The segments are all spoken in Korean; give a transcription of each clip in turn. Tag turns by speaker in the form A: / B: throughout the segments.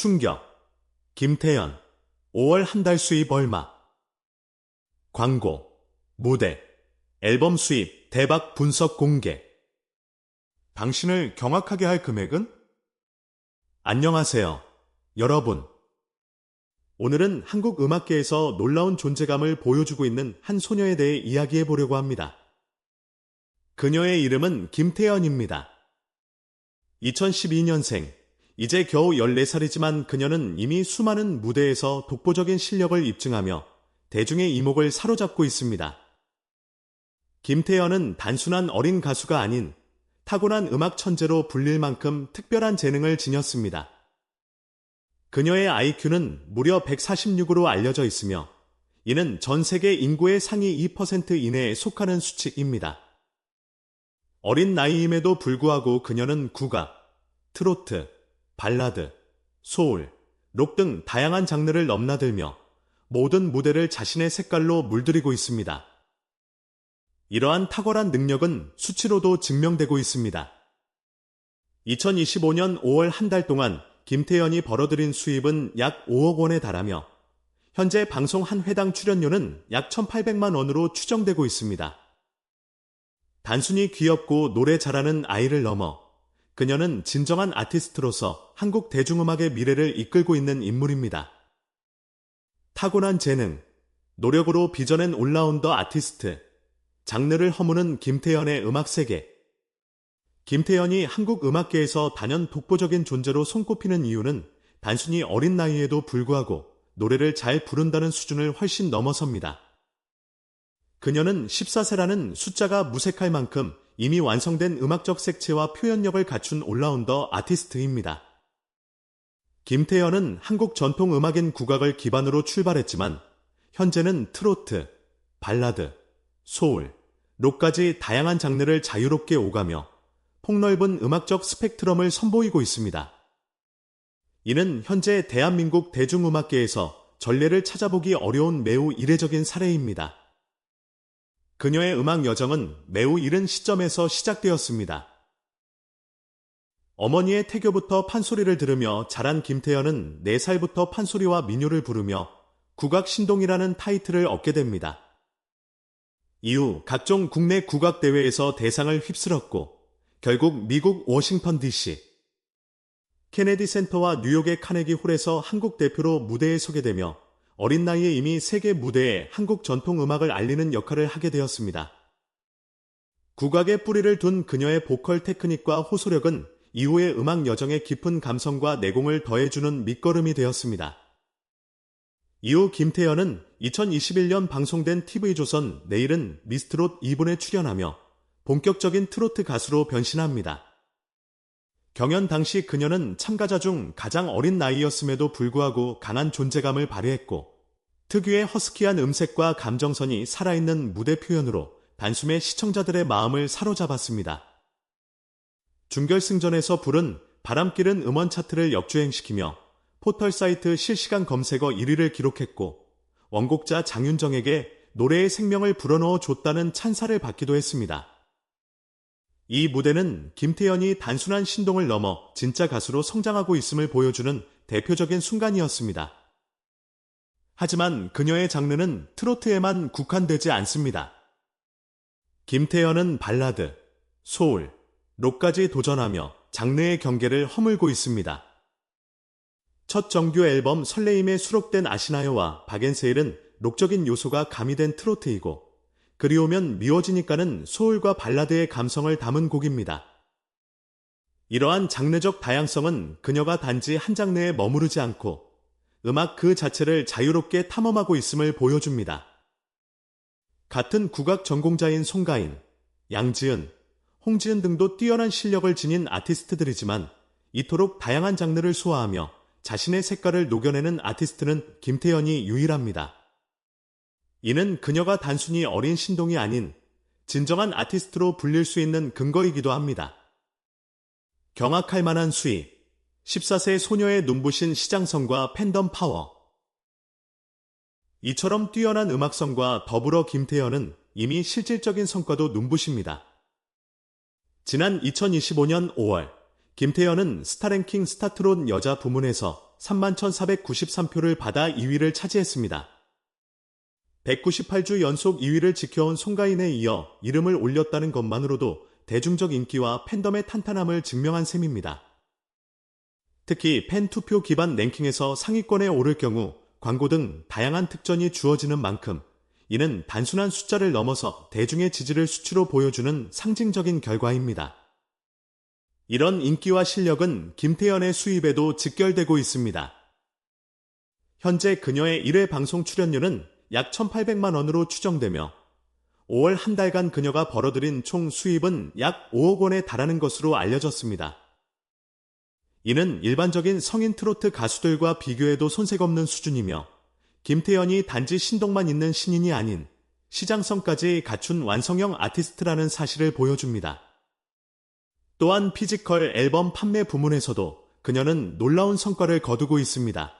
A: 충격. 김태연. 5월 한 달 수입 얼마? 광고. 무대. 앨범 수입 대박 분석 공개. 당신을 경악하게 할 금액은? 안녕하세요. 여러분. 오늘은 한국 음악계에서 놀라운 존재감을 보여주고 있는 한 소녀에 대해 이야기해 보려고 합니다. 그녀의 이름은 김태연입니다. 2012년생. 이제 겨우 14살이지만 그녀는 이미 수많은 무대에서 독보적인 실력을 입증하며 대중의 이목을 사로잡고 있습니다. 김태연은 단순한 어린 가수가 아닌 타고난 음악 천재로 불릴 만큼 특별한 재능을 지녔습니다. 그녀의 IQ는 무려 146으로 알려져 있으며 이는 전 세계 인구의 상위 2% 이내에 속하는 수치입니다. 어린 나이임에도 불구하고 그녀는 국악, 트로트, 발라드, 소울, 록 등 다양한 장르를 넘나들며 모든 무대를 자신의 색깔로 물들이고 있습니다. 이러한 탁월한 능력은 수치로도 증명되고 있습니다. 2025년 5월 한 달 동안 김태연이 벌어들인 수입은 약 5억 원에 달하며 현재 방송 한 회당 출연료는 약 1,800만 원으로 추정되고 있습니다. 단순히 귀엽고 노래 잘하는 아이를 넘어 그녀는 진정한 아티스트로서 한국 대중음악의 미래를 이끌고 있는 인물입니다. 타고난 재능, 노력으로 빚어낸 올라운더 아티스트, 장르를 허무는 김태연의 음악 세계. 김태연이 한국 음악계에서 단연 독보적인 존재로 손꼽히는 이유는 단순히 어린 나이에도 불구하고 노래를 잘 부른다는 수준을 훨씬 넘어섭니다. 그녀는 14세라는 숫자가 무색할 만큼 이미 완성된 음악적 색채와 표현력을 갖춘 올라운더 아티스트입니다. 김태연은 한국 전통 음악인 국악을 기반으로 출발했지만 현재는 트로트, 발라드, 소울, 록까지 다양한 장르를 자유롭게 오가며 폭넓은 음악적 스펙트럼을 선보이고 있습니다. 이는 현재 대한민국 대중음악계에서 전례를 찾아보기 어려운 매우 이례적인 사례입니다. 그녀의 음악 여정은 매우 이른 시점에서 시작되었습니다. 어머니의 태교부터 판소리를 들으며 자란 김태연은 4살부터 판소리와 민요를 부르며 국악 신동이라는 타이틀을 얻게 됩니다. 이후 각종 국내 국악 대회에서 대상을 휩쓸었고 결국 미국 워싱턴 DC, 케네디 센터와 뉴욕의 카네기 홀에서 한국 대표로 무대에 서게 되며 어린 나이에 이미 세계 무대에 한국 전통 음악을 알리는 역할을 하게 되었습니다. 국악의 뿌리를 둔 그녀의 보컬 테크닉과 호소력은 이후의 음악 여정에 깊은 감성과 내공을 더해주는 밑거름이 되었습니다. 이후 김태연은 2021년 방송된 TV조선 내일은 미스트롯 2분에 출연하며 본격적인 트로트 가수로 변신합니다. 경연 당시 그녀는 참가자 중 가장 어린 나이였음에도 불구하고 강한 존재감을 발휘했고 특유의 허스키한 음색과 감정선이 살아있는 무대 표현으로 단숨에 시청자들의 마음을 사로잡았습니다. 준결승전에서 부른 바람길은 음원 차트를 역주행시키며 포털 사이트 실시간 검색어 1위를 기록했고 원곡자 장윤정에게 노래의 생명을 불어넣어 줬다는 찬사를 받기도 했습니다. 이 무대는 김태연이 단순한 신동을 넘어 진짜 가수로 성장하고 있음을 보여주는 대표적인 순간이었습니다. 하지만 그녀의 장르는 트로트에만 국한되지 않습니다. 김태연은 발라드, 소울, 록까지 도전하며 장르의 경계를 허물고 있습니다. 첫 정규 앨범 설레임에 수록된 아시나요와 박앤세일은 록적인 요소가 가미된 트로트이고 그리우면 미워지니까는 소울과 발라드의 감성을 담은 곡입니다. 이러한 장르적 다양성은 그녀가 단지 한 장르에 머무르지 않고 음악 그 자체를 자유롭게 탐험하고 있음을 보여줍니다. 같은 국악 전공자인 송가인, 양지은, 홍지은 등도 뛰어난 실력을 지닌 아티스트들이지만 이토록 다양한 장르를 소화하며 자신의 색깔을 녹여내는 아티스트는 김태연이 유일합니다. 이는 그녀가 단순히 어린 신동이 아닌 진정한 아티스트로 불릴 수 있는 근거이기도 합니다. 경악할 만한 수입, 14세 소녀의 눈부신 시장성과 팬덤 파워. 이처럼 뛰어난 음악성과 더불어 김태현은 이미 실질적인 성과도 눈부십니다. 지난 2025년 5월, 김태현은 스타랭킹 스타트론 여자 부문에서 31,493표를 받아 2위를 차지했습니다. 198주 연속 2위를 지켜온 송가인에 이어 이름을 올렸다는 것만으로도 대중적 인기와 팬덤의 탄탄함을 증명한 셈입니다. 특히 팬 투표 기반 랭킹에서 상위권에 오를 경우 광고 등 다양한 특전이 주어지는 만큼 이는 단순한 숫자를 넘어서 대중의 지지를 수치로 보여주는 상징적인 결과입니다. 이런 인기와 실력은 김태연의 수입에도 직결되고 있습니다. 현재 그녀의 1회 방송 출연료는 약 1,800만 원으로 추정되며 5월 한 달간 그녀가 벌어들인 총 수입은 약 5억 원에 달하는 것으로 알려졌습니다. 이는 일반적인 성인 트로트 가수들과 비교해도 손색 없는 수준이며 김태연이 단지 신동만 있는 신인이 아닌 시장성까지 갖춘 완성형 아티스트라는 사실을 보여줍니다. 또한 피지컬 앨범 판매 부문에서도 그녀는 놀라운 성과를 거두고 있습니다.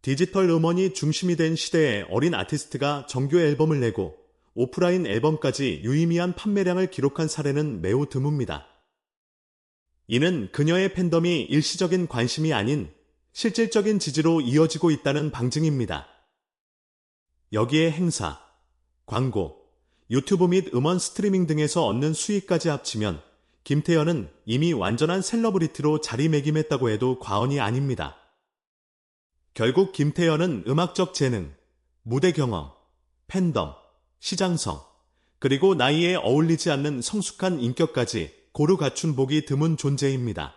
A: 디지털 음원이 중심이 된 시대에 어린 아티스트가 정규 앨범을 내고 오프라인 앨범까지 유의미한 판매량을 기록한 사례는 매우 드뭅니다. 이는 그녀의 팬덤이 일시적인 관심이 아닌 실질적인 지지로 이어지고 있다는 방증입니다. 여기에 행사, 광고, 유튜브 및 음원 스트리밍 등에서 얻는 수익까지 합치면 김태현은 이미 완전한 셀러브리티로 자리매김했다고 해도 과언이 아닙니다. 결국 김태현은 음악적 재능, 무대 경험, 팬덤, 시장성, 그리고 나이에 어울리지 않는 성숙한 인격까지 고루 갖춘 복이 드문 존재입니다.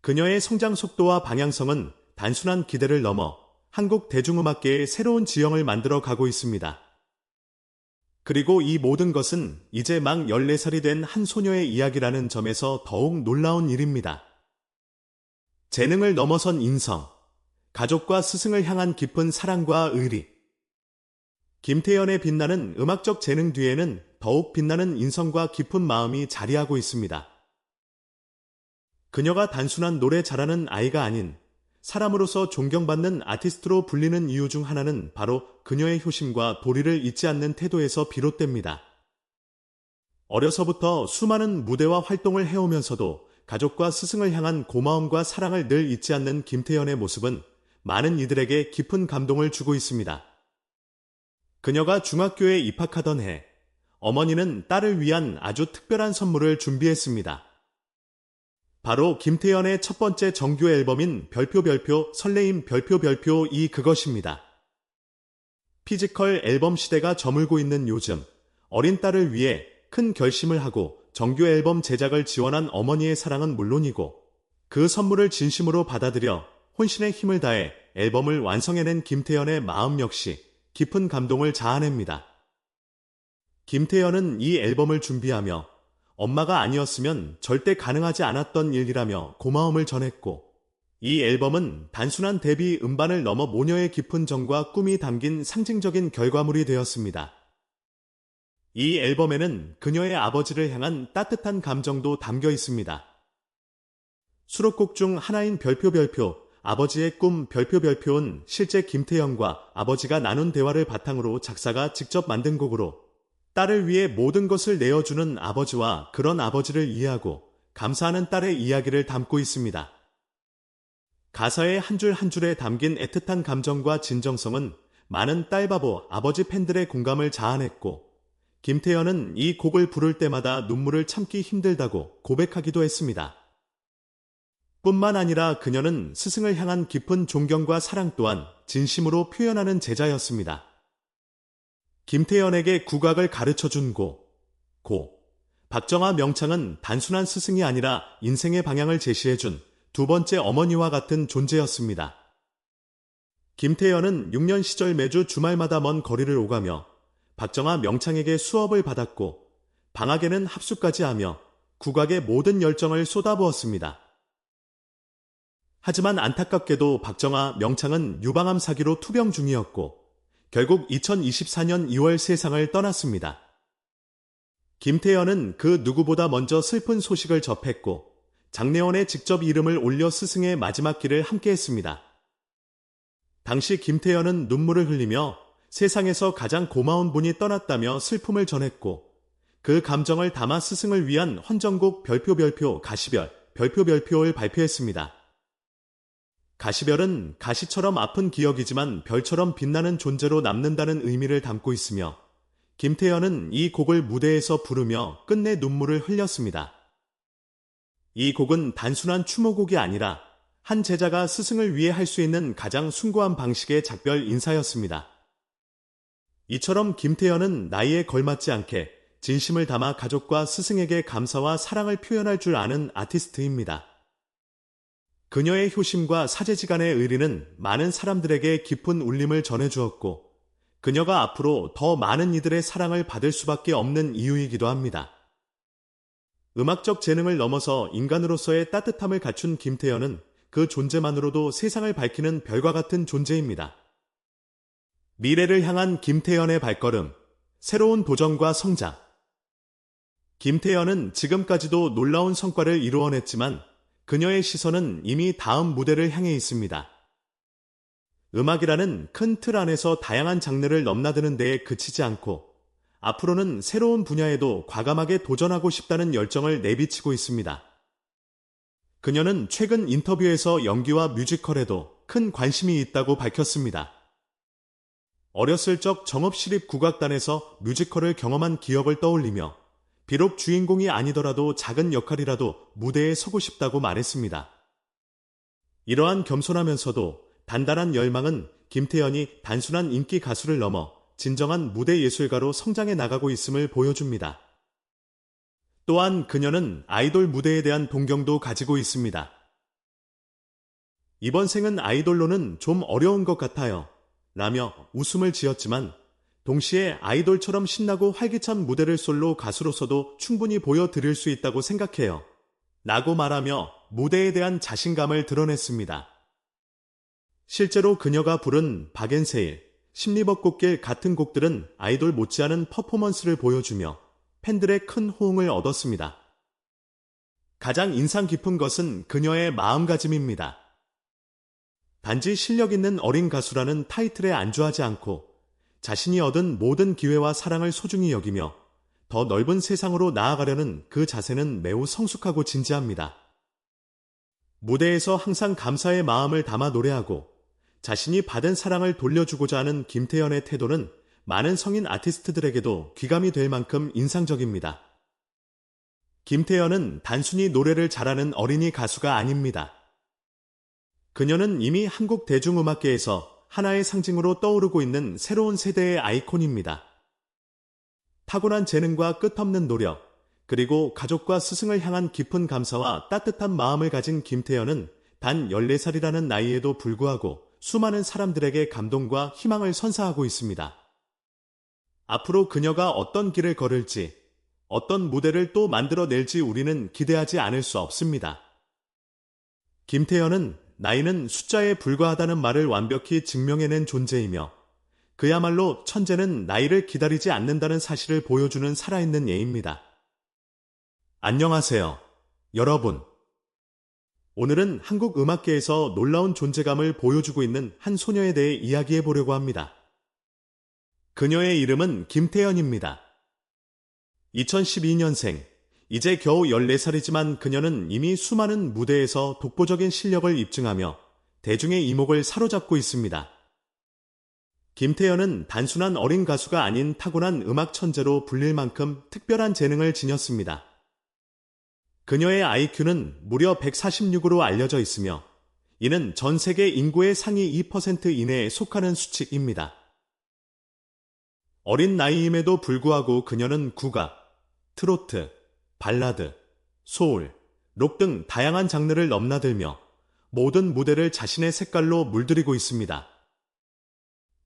A: 그녀의 성장 속도와 방향성은 단순한 기대를 넘어 한국 대중음악계의 새로운 지형을 만들어 가고 있습니다. 그리고 이 모든 것은 이제 막 14살이 된 한 소녀의 이야기라는 점에서 더욱 놀라운 일입니다. 재능을 넘어선 인성, 가족과 스승을 향한 깊은 사랑과 의리. 김태연의 빛나는 음악적 재능 뒤에는 더욱 빛나는 인성과 깊은 마음이 자리하고 있습니다. 그녀가 단순한 노래 잘하는 아이가 아닌 사람으로서 존경받는 아티스트로 불리는 이유 중 하나는 바로 그녀의 효심과 도리를 잊지 않는 태도에서 비롯됩니다. 어려서부터 수많은 무대와 활동을 해오면서도 가족과 스승을 향한 고마움과 사랑을 늘 잊지 않는 김태연의 모습은 많은 이들에게 깊은 감동을 주고 있습니다. 그녀가 중학교에 입학하던 해, 어머니는 딸을 위한 아주 특별한 선물을 준비했습니다. 바로 김태연의 첫 번째 정규 앨범인 별표 별표 설레임 별표 별표 이 그것입니다. 피지컬 앨범 시대가 저물고 있는 요즘 어린 딸을 위해 큰 결심을 하고 정규 앨범 제작을 지원한 어머니의 사랑은 물론이고 그 선물을 진심으로 받아들여 혼신의 힘을 다해 앨범을 완성해낸 김태연의 마음 역시 깊은 감동을 자아냅니다. 김태연은 이 앨범을 준비하며 엄마가 아니었으면 절대 가능하지 않았던 일이라며 고마움을 전했고 이 앨범은 단순한 데뷔 음반을 넘어 모녀의 깊은 정과 꿈이 담긴 상징적인 결과물이 되었습니다. 이 앨범에는 그녀의 아버지를 향한 따뜻한 감정도 담겨 있습니다. 수록곡 중 하나인 별표 별표 아버지의 꿈 별표 별표는 실제 김태형과 아버지가 나눈 대화를 바탕으로 작사가 직접 만든 곡으로 딸을 위해 모든 것을 내어주는 아버지와 그런 아버지를 이해하고 감사하는 딸의 이야기를 담고 있습니다. 가사의 한 줄 한 줄에 담긴 애틋한 감정과 진정성은 많은 딸바보 아버지 팬들의 공감을 자아냈고 김태현은 이 곡을 부를 때마다 눈물을 참기 힘들다고 고백하기도 했습니다. 뿐만 아니라 그녀는 스승을 향한 깊은 존경과 사랑 또한 진심으로 표현하는 제자였습니다. 김태연에게 국악을 가르쳐 준 고, 고. 박정아 명창은 단순한 스승이 아니라 인생의 방향을 제시해 준 두 번째 어머니와 같은 존재였습니다. 김태연은 6년 시절 매주 주말마다 먼 거리를 오가며 박정아 명창에게 수업을 받았고 방학에는 합숙까지 하며 국악의 모든 열정을 쏟아부었습니다. 하지만 안타깝게도 박정아 명창은 유방암 사기로 투병 중이었고 결국 2024년 2월 세상을 떠났습니다. 김태연은 그 누구보다 먼저 슬픈 소식을 접했고 장례원에 직접 이름을 올려 스승의 마지막 길을 함께했습니다. 당시 김태연은 눈물을 흘리며 세상에서 가장 고마운 분이 떠났다며 슬픔을 전했고 그 감정을 담아 스승을 위한 헌정곡 별표 별표 가시별 별표 별표를 발표했습니다. 가시별은 가시처럼 아픈 기억이지만 별처럼 빛나는 존재로 남는다는 의미를 담고 있으며 김태현은 이 곡을 무대에서 부르며 끝내 눈물을 흘렸습니다. 이 곡은 단순한 추모곡이 아니라 한 제자가 스승을 위해 할 수 있는 가장 숭고한 방식의 작별 인사였습니다. 이처럼 김태현은 나이에 걸맞지 않게 진심을 담아 가족과 스승에게 감사와 사랑을 표현할 줄 아는 아티스트입니다. 그녀의 효심과 사제지간의 의리는 많은 사람들에게 깊은 울림을 전해주었고, 그녀가 앞으로 더 많은 이들의 사랑을 받을 수밖에 없는 이유이기도 합니다. 음악적 재능을 넘어서 인간으로서의 따뜻함을 갖춘 김태현은 그 존재만으로도 세상을 밝히는 별과 같은 존재입니다. 미래를 향한 김태현의 발걸음, 새로운 도전과 성장. 김태현은 지금까지도 놀라운 성과를 이루어냈지만 그녀의 시선은 이미 다음 무대를 향해 있습니다. 음악이라는 큰 틀 안에서 다양한 장르를 넘나드는 데에 그치지 않고 앞으로는 새로운 분야에도 과감하게 도전하고 싶다는 열정을 내비치고 있습니다. 그녀는 최근 인터뷰에서 연기와 뮤지컬에도 큰 관심이 있다고 밝혔습니다. 어렸을 적 정읍시립 국악단에서 뮤지컬을 경험한 기억을 떠올리며 비록 주인공이 아니더라도 작은 역할이라도 무대에 서고 싶다고 말했습니다. 이러한 겸손하면서도 단단한 열망은 김태현이 단순한 인기 가수를 넘어 진정한 무대 예술가로 성장해 나가고 있음을 보여줍니다. 또한 그녀는 아이돌 무대에 대한 동경도 가지고 있습니다. 이번 생은 아이돌로는 좀 어려운 것 같아요. 라며 웃음을 지었지만 동시에 아이돌처럼 신나고 활기찬 무대를 솔로 가수로서도 충분히 보여드릴 수 있다고 생각해요. 라고 말하며 무대에 대한 자신감을 드러냈습니다. 실제로 그녀가 부른 박앤세일, 심리벚꽃길 같은 곡들은 아이돌 못지않은 퍼포먼스를 보여주며 팬들의 큰 호응을 얻었습니다. 가장 인상 깊은 것은 그녀의 마음가짐입니다. 단지 실력 있는 어린 가수라는 타이틀에 안주하지 않고 자신이 얻은 모든 기회와 사랑을 소중히 여기며 더 넓은 세상으로 나아가려는 그 자세는 매우 성숙하고 진지합니다. 무대에서 항상 감사의 마음을 담아 노래하고 자신이 받은 사랑을 돌려주고자 하는 김태현의 태도는 많은 성인 아티스트들에게도 귀감이 될 만큼 인상적입니다. 김태현은 단순히 노래를 잘하는 어린이 가수가 아닙니다. 그녀는 이미 한국 대중음악계에서 하나의 상징으로 떠오르고 있는 새로운 세대의 아이콘입니다. 타고난 재능과 끝없는 노력, 그리고 가족과 스승을 향한 깊은 감사와 따뜻한 마음을 가진 김태현은 단 14살이라는 나이에도 불구하고 수많은 사람들에게 감동과 희망을 선사하고 있습니다. 앞으로 그녀가 어떤 길을 걸을지, 어떤 무대를 또 만들어낼지 우리는 기대하지 않을 수 없습니다. 김태현은 나이는 숫자에 불과하다는 말을 완벽히 증명해낸 존재이며 그야말로 천재는 나이를 기다리지 않는다는 사실을 보여주는 살아있는 예입니다. 안녕하세요. 여러분. 오늘은 한국 음악계에서 놀라운 존재감을 보여주고 있는 한 소녀에 대해 이야기해 보려고 합니다. 그녀의 이름은 김태연입니다. 2012년생, 이제 겨우 14살이지만 그녀는 이미 수많은 무대에서 독보적인 실력을 입증하며 대중의 이목을 사로잡고 있습니다. 김태연은 단순한 어린 가수가 아닌 타고난 음악 천재로 불릴 만큼 특별한 재능을 지녔습니다. 그녀의 IQ는 무려 146으로 알려져 있으며 이는 전 세계 인구의 상위 2% 이내에 속하는 수치입니다. 어린 나이임에도 불구하고 그녀는 국악, 트로트, 발라드, 소울, 록 등 다양한 장르를 넘나들며 모든 무대를 자신의 색깔로 물들이고 있습니다.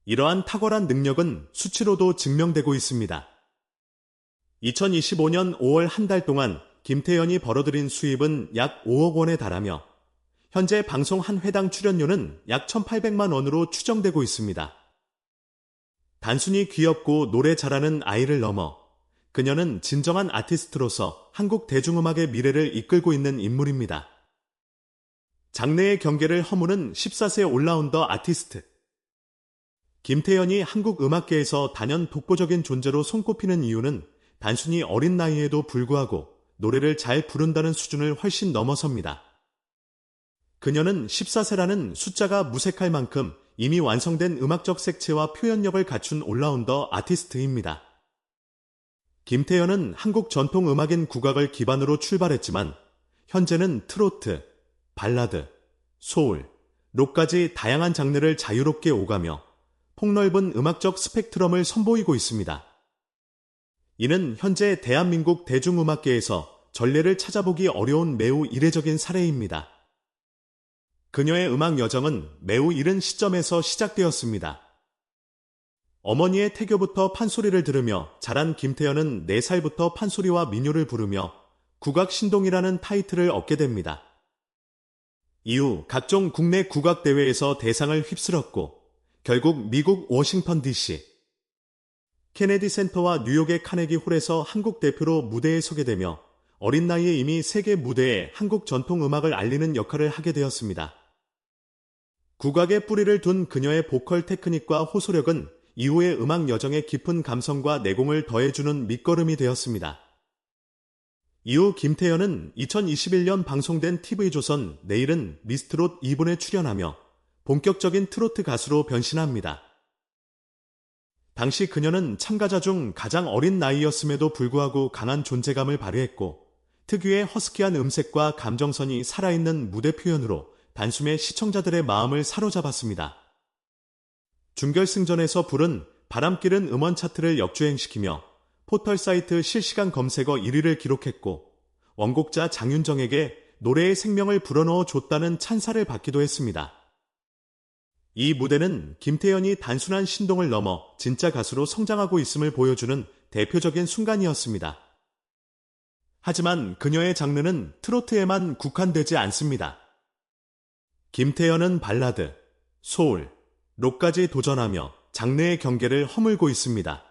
A: 이러한 탁월한 능력은 수치로도 증명되고 있습니다. 2025년 5월 한 달 동안 김태현이 벌어들인 수입은 약 5억 원에 달하며 현재 방송 한 회당 출연료는 약 1,800만 원으로 추정되고 있습니다. 단순히 귀엽고 노래 잘하는 아이를 넘어 그녀는 진정한 아티스트로서 한국 대중음악의 미래를 이끌고 있는 인물입니다. 장래의 경계를 허무는 14세 올라운더 아티스트. 김태연이 한국 음악계에서 단연 독보적인 존재로 손꼽히는 이유는 단순히 어린 나이에도 불구하고 노래를 잘 부른다는 수준을 훨씬 넘어섭니다. 그녀는 14세라는 숫자가 무색할 만큼 이미 완성된 음악적 색채와 표현력을 갖춘 올라운더 아티스트입니다. 김태현은 한국 전통 음악인 국악을 기반으로 출발했지만 현재는 트로트, 발라드, 소울, 록까지 다양한 장르를 자유롭게 오가며 폭넓은 음악적 스펙트럼을 선보이고 있습니다. 이는 현재 대한민국 대중음악계에서 전례를 찾아보기 어려운 매우 이례적인 사례입니다. 그녀의 음악 여정은 매우 이른 시점에서 시작되었습니다. 어머니의 태교부터 판소리를 들으며 자란 김태현은 4살부터 판소리와 민요를 부르며 국악 신동이라는 타이틀을 얻게 됩니다. 이후 각종 국내 국악 대회에서 대상을 휩쓸었고 결국 미국 워싱턴 DC, 케네디 센터와 뉴욕의 카네기 홀에서 한국 대표로 무대에 서게 되며 어린 나이에 이미 세계 무대에 한국 전통 음악을 알리는 역할을 하게 되었습니다. 국악의 뿌리를 둔 그녀의 보컬 테크닉과 호소력은 이후의 음악 여정에 깊은 감성과 내공을 더해주는 밑거름이 되었습니다. 이후 김태현은 2021년 방송된 TV조선 내일은 미스트롯 2분에 출연하며 본격적인 트로트 가수로 변신합니다. 당시 그녀는 참가자 중 가장 어린 나이였음에도 불구하고 강한 존재감을 발휘했고 특유의 허스키한 음색과 감정선이 살아있는 무대 표현으로 단숨에 시청자들의 마음을 사로잡았습니다. 준결승전에서 부른 바람길은 음원 차트를 역주행시키며 포털 사이트 실시간 검색어 1위를 기록했고 원곡자 장윤정에게 노래의 생명을 불어넣어 줬다는 찬사를 받기도 했습니다. 이 무대는 김태현이 단순한 신동을 넘어 진짜 가수로 성장하고 있음을 보여주는 대표적인 순간이었습니다. 하지만 그녀의 장르는 트로트에만 국한되지 않습니다. 김태현은 발라드, 소울, 록까지 도전하며 장르의 경계를 허물고 있습니다.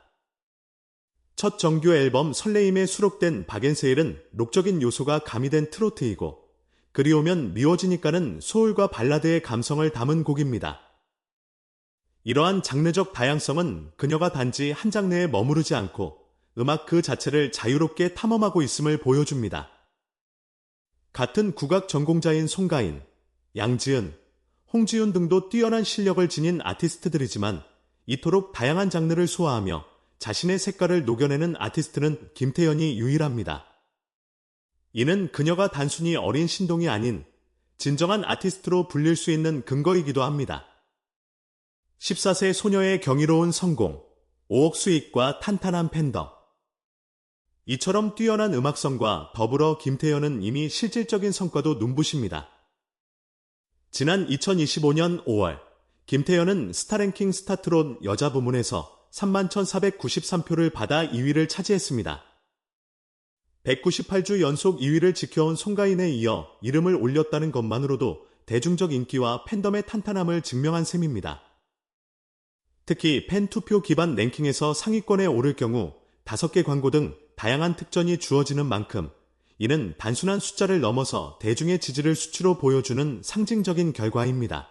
A: 첫 정규 앨범 설레임에 수록된 박앤세일은 록적인 요소가 가미된 트로트이고 그리오면 미워지니까는 소울과 발라드의 감성을 담은 곡입니다. 이러한 장르적 다양성은 그녀가 단지 한 장르에 머무르지 않고 음악 그 자체를 자유롭게 탐험하고 있음을 보여줍니다. 같은 국악 전공자인 송가인, 양지은, 홍지윤 등도 뛰어난 실력을 지닌 아티스트들이지만 이토록 다양한 장르를 소화하며 자신의 색깔을 녹여내는 아티스트는 김태현이 유일합니다. 이는 그녀가 단순히 어린 신동이 아닌 진정한 아티스트로 불릴 수 있는 근거이기도 합니다. 14세 소녀의 경이로운 성공, 5억 수익과 탄탄한 팬덤. 이처럼 뛰어난 음악성과 더불어 김태현은 이미 실질적인 성과도 눈부십니다. 지난 2025년 5월 김태현은 스타랭킹 스타트론 여자 부문에서 31,493표를 받아 2위를 차지했습니다. 198주 연속 2위를 지켜온 송가인에 이어 이름을 올렸다는 것만으로도 대중적 인기와 팬덤의 탄탄함을 증명한 셈입니다. 특히 팬 투표 기반 랭킹에서 상위권에 오를 경우 5개 광고 등 다양한 특전이 주어지는 만큼 이는 단순한 숫자를 넘어서 대중의 지지를 수치로 보여주는 상징적인 결과입니다.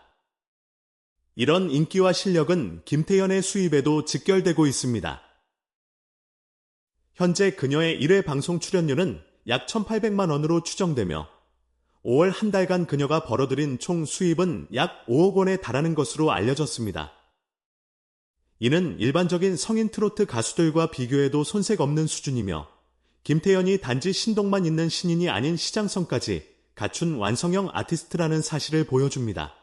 A: 이런 인기와 실력은 김태현의 수입에도 직결되고 있습니다. 현재 그녀의 1회 방송 출연료는 약 1,800만 원으로 추정되며 5월 한 달간 그녀가 벌어들인 총 수입은 약 5억 원에 달하는 것으로 알려졌습니다. 이는 일반적인 성인 트로트 가수들과 비교해도 손색 없는 수준이며 김태현이 단지 신동만 있는 신인이 아닌 시장성까지 갖춘 완성형 아티스트라는 사실을 보여줍니다.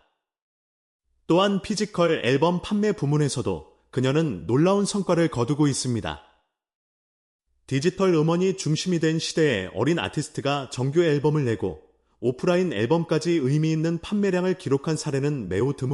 A: 또한 피지컬 앨범 판매 부문에서도 그녀는 놀라운 성과를 거두고 있습니다. 디지털 음원이 중심이 된 시대에 어린 아티스트가 정규 앨범을 내고 오프라인 앨범까지 의미 있는 판매량을 기록한 사례는 매우 드문